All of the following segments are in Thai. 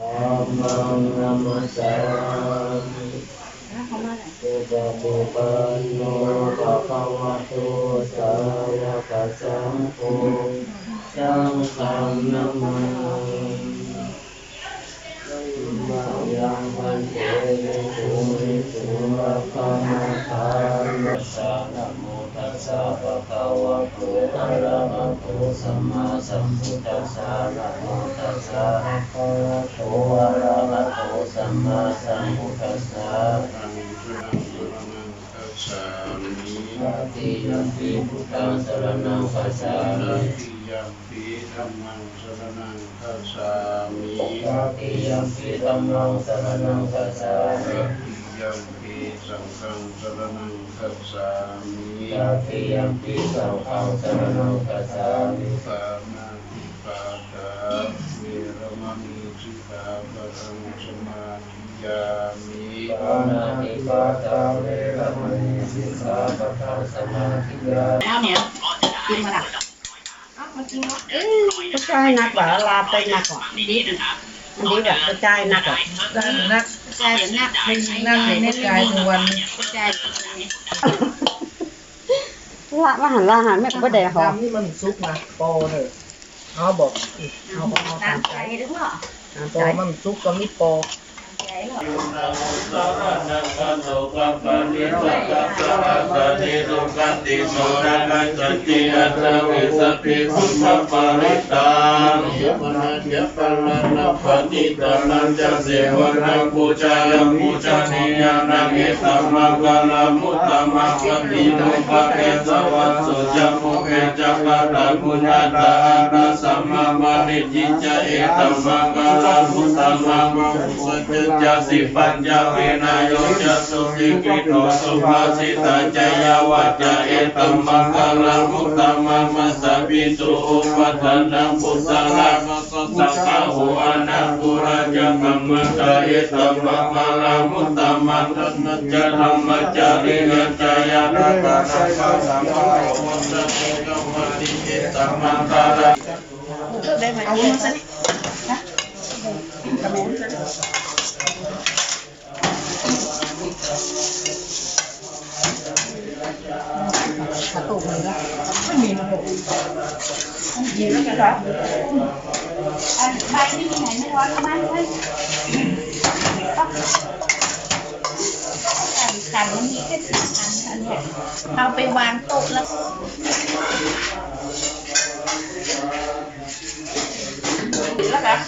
ธัมมังนัมสสามิสุปฏิปันโนภะคะวะโตสาวกสังโฆสังฆังนัมมามายังวันเตสุริสุรคามทานมัสสะนะโมตั สสะภะคะวะโตอะระหะโตสัมมาสัมพุทธัสสะนะโมตัสสะภะคะวะโตอะระหะโตสัมมาสัมพุทธัสสะตังสุนังสุนังคัจฉามิตติยัมปิพุทธังสรณังคัจฉาตัมิติยัมปิธัมมังสรณังคัจฉามิตติยัมปิธัมมังสรณังคัจฉามิ ยัมปิสังฆังสรณังคัจฉามิตติยัมปิสังฆังสรณังคัจฉามิปานาติปาตาเวรมณีสิกขาปะทังสมาธิยามิปานาติปาตาเวรมณีสิกขาปะทังสมาธิยามิข้าวเหนียวกินมาละอ้าวมากินวะเอ้ยกระจายหนักกว่าลาไปหนักกว่าดีอั ดีแบบกระจายนักกว่าได้นักกระจายแบบนักไม่นั่งในกายทุกวันกระจายละมาหันละหันแม่ก็ได้หอมทำนี่มันซุกมาโปเถอะเขาบอกเขาบอกตามใจหรือเปล่าโปมันซุกก็มีโป หรอสรณังคันโตกัปปิสักกัปปะสะเทโลกัตติโสนานันจันติอัตวิสัพพิพุทธปาริตังเยมนาเยปะละนะปฏิตานันจะเสวนังปูชายังปูชานิยานังเอตัมมังกาลามุตตะมังปฏิโนภะเอสวัสสุจัมโมเอจักขะตะปุญญาตาอาสัมมามานิจิจะเอตัมมังกาลามุตตะมังปุสจจะสิปัญญาเวนายโยจะสุขิกิโตสุภาสิตาจยาวัจจเอตัมมังกาลามุตตะมังมัสสะปิตุอุปัฏฐานังพุทธะลังสัพพะโหอนาปุราจะกัมมะกายตัมมังกาลามุตตะมังทันจะธรรมจาริยจายานาคาสัมมาสัมพุทธะวัสสะกัมมะติเอตัมมังกาลาได้ไหมเอามาซะนี่นะกระแมนซะ กระตุกเลยนะไม่มีนะลูกมีแล้วกันครับอันใบนี่มีไหนไม่ร้อนเอามาเลยกันกันมันมีแค่สามอันอันเนี้ยเอาไปวางโต๊ะแล้ว แล้วกัน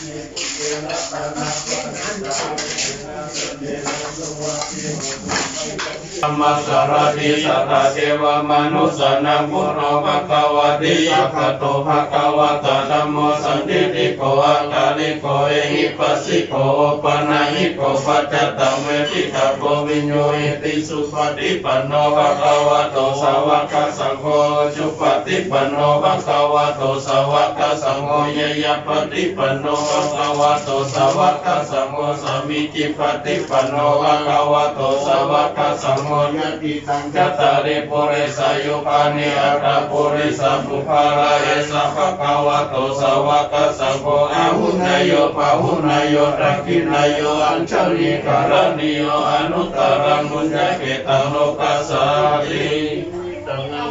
ธรรมสารติสัทเทวมนุสนังพุทโธภะคะวะติยัคขโตภะคะวตะธัมโมสันติติโกอะกาลิโกเอหิปัสสิโกปะนะหิโกปัจจตังเวทิตาโกวิญโยติสุปฏิปันโนภะคะวโตสาวกสังโฆจุปฏิปันโนภะคะวโตสาวกสังโฆยยปฏิปนโนภะคะวะโตสาวกสังโฆสามิจิปฏิปันโนภะคะวะโตสาวกสังโฆยติตังจัตตาริปุริสายุปานิอัตตปุริสัมภุภาราเอสัพพะวะโตสาวกสังโฆอาหุนายโยปะหุนายโยรักขินายโยอัญชลิการณิโยอนุตตรังมุญญเกตังโลกัสสาติ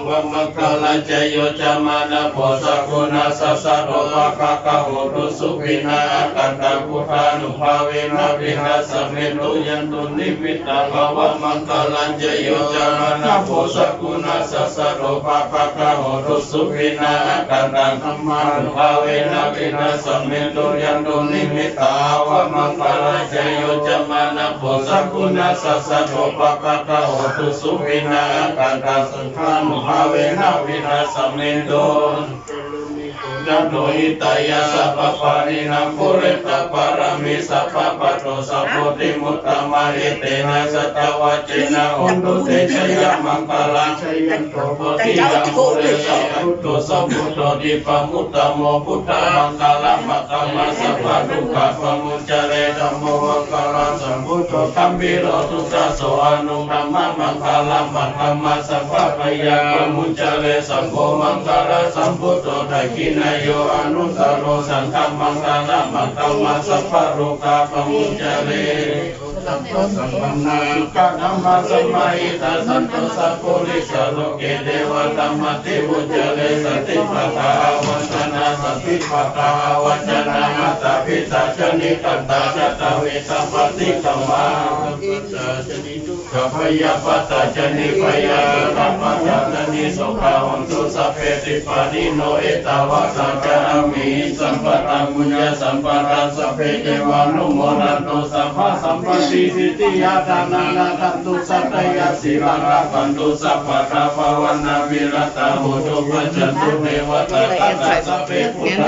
วัมมะกะลัญจโยจามานะโพสะกุณาสัสสะโลภะคะคะโหตุสุขินาอกันตังพุทานุภาเวนะวิหัสสะเมตุยันตุนิมิตตังภวะมังคลัญจโยจามานะโพสะกุณาสัสสะโลภะคะคะโหตุสุขินาอกันตังธรรมานุภาเวนะวิหัสสะเมตุยันตุนิมิตตังภวะมังคลัญจโยจามานะโพสะกุณาสัสสะโลภะคะคะโหตุสุขินาอกันตังสังฆานุภาเวนะวิหัสสะเมตุจันโนหิตายาสัพพารินังปุเรตตปารามิสัพพปัตโตสัพพุติมุตตมาหิเตนะสัตวะเจนะโหตุเตชยมังคลังชยันโตโพธิยังปุเรสัพพุโตสัพพุตโตดิปมุตตโมพุทธมังคลังมัตตมาสัพพะทุกขะปะมุจเรธัมโมมั ตุตัมปิโรตุสัสโสอนุธรรมะมังคลัมมังธรรมสัพพะพยามุจเลสัมโฆมังคาลสัมพุทโธทักขินายโยอนุตตโรสังฆมังคลัมมังธรรมสัพพะโรกาปมุจเล สัพพสัมปันนาสุขธัมมสมัยตาสันตุสัพพุริสโลกเดวตัมมติวุจเลสติปะทาวัจนะสติปะทาวัจนะมัตตพิจานิกันตาจตเวสัมปติกมาปัตตาชนิ ขพยาปัตตาชนิพยาธรรมจัตนิสุขาวันตุสัพเพติปานิโนเอตาวะสัจจามิสัมปตังมุญญสัมปตังสัพเพเทวานุโมนันตุสัพพะสัมปติสิทธิยาทานานาทันตุสัตยาสิลังรักันตุสัพพะทาภวันนาวิรตาหุตุปัจจตุเทวตาตาสัพเพพุทธ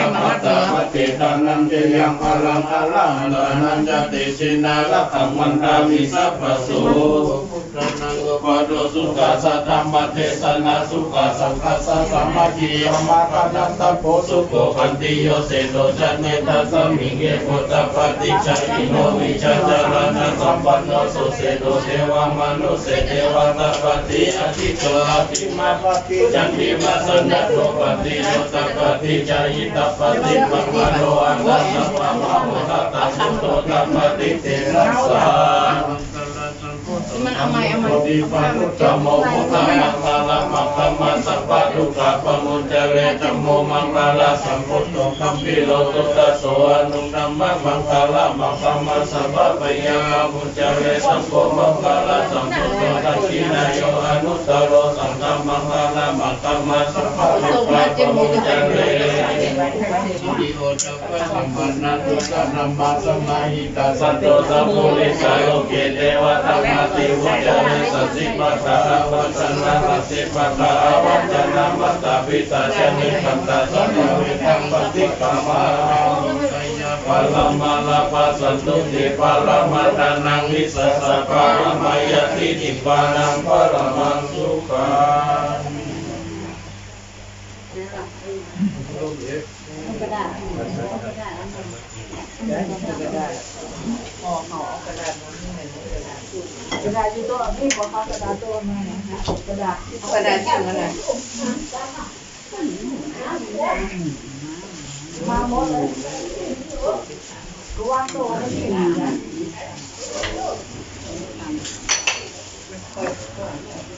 ามัตตาปฏิทานันเจยังพลังอลังลานันจติชินาลักขังมันตามิสัพพสุพุทธนังโกปโดสุขาสัทธรรมเทศนาสุขาสังฆสัสสัมมาทิยมาคานันตโพสุโกพันติโยเสโตจันเนตัสสมิงเกโกตปฏิจจายโนวิจารณะสัมปันโนสุเสโตเทวามนุเสเทวตปฏิอธิโตอภิมาปฏิจันติมาสนัตโตปฏิโยตปฏิจายิตปฏิปัมโนอังกัสสะปะมะโหตัสสุโตตัปฏิเตระสามันเอาไติปัจจัมโมพุทธมังคลามังคัมมัสสะปะทุกขะปมุจเจเรธัมโมมังคลาสัมพุทโธคัมปิโลตุตะโสอนุธัมมะมังคลามังคัมมัสสะปะปะยามุจเจเรสัมโฆมังคลาสัมพุทโธทักขินายโยอนุตตโรสังฆมังคลามังคัมสัพะปะทุกขะปะมุจเจเรดิโอตปะสัมปันนตุสะนัมมาสมาหิตาสัตโตสัพพุริสาโลเกเทวตามติวุจเรสัสสิปัตตาวัจนาสัสิปัตตาวัจนามัตตาปิตาชนิคันตาสัพพวิธัมปติกามาปะละมาลาปัสสันตุติปะละมาตานังวิสัสสะปะละมายติติปานังปะละมังสุขัง กระดาษพ่อเขาเอากระดาษมาให้หนูกระดาษกระดาษอยู่ตัวพี่บอกเขากระดาษตัวมานะกระดาษกระดาษที่มันอะไรมาหมดเลยกูวางตัวไม่ถึงนะส่งปริยนาจะ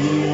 ร